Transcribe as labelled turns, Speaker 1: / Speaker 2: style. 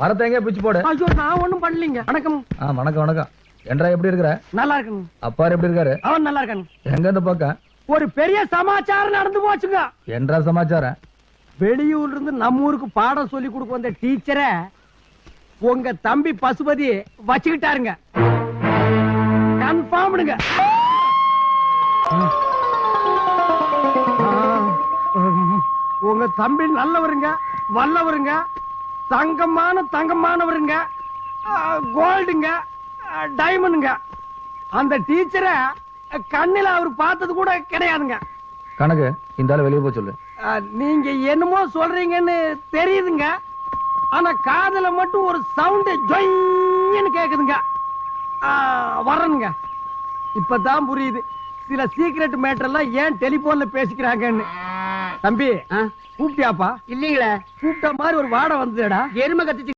Speaker 1: மரத்தை எங்க பிச்சு போடு.
Speaker 2: ஐயோ நான் ஒண்ணும் பண்ணலீங்க. வணக்கம்.
Speaker 1: ஆ வணக்கம் வணக்கம். என்றா எப்படி இருக்கிற?
Speaker 2: நல்லா இருக்குங்க
Speaker 1: அப்பாரு எப்படி இருக்காரு?
Speaker 2: அவன் நல்லா இருக்காங்க
Speaker 1: எங்க இந்த பக்கம்
Speaker 2: ஒரு பெரிய சமாச்சாரம் நடந்து போச்சுங்க.
Speaker 1: என்றா சமாச்சாரம்?
Speaker 2: வெளியூர்ல இருந்து நம்ம ஊருக்கு பாடம் சொல்லி கொடுக்க வந்த டீச்சரை உங்க தம்பி பசுபதி வச்சுக்கிட்டாருங்க. கன்ஃபார்ம்டுங்க. உங்க தம்பி நல்லவருங்க வல்லவருங்க. தங்கமான தங்கமானவருங்க. கோல்டுங்க டைமண்டுங்க அந்த டீச்சரை கண்ணில் அவர் பார்த்தது கூட கிடையாதுங்க.
Speaker 1: கணக்கு இந்த ஆளு வெளியே போய் சொல்லு.
Speaker 2: நீங்க என்னமோ சொல்றீங்கன்னு தெரியுதுங்க. ஆனா காதுல மட்டும் ஒரு சவுண்ட் ஜொய்ன்னு கேக்குதுங்க. வரணுங்க. இப்பதான் புரியுது. சில சீக்ரெட் மேட்டர் எல்லாம் ஏன் டெலிபோன்ல பேசிக்கிறாங்கன்னு. தம்பி கூப்பிட்டியாப்பா?
Speaker 3: இல்லீங்களே.
Speaker 2: கூப்பிட்ட மாதிரி ஒரு வாடை வந்ததுடா.
Speaker 3: எருமை கத்திச்சு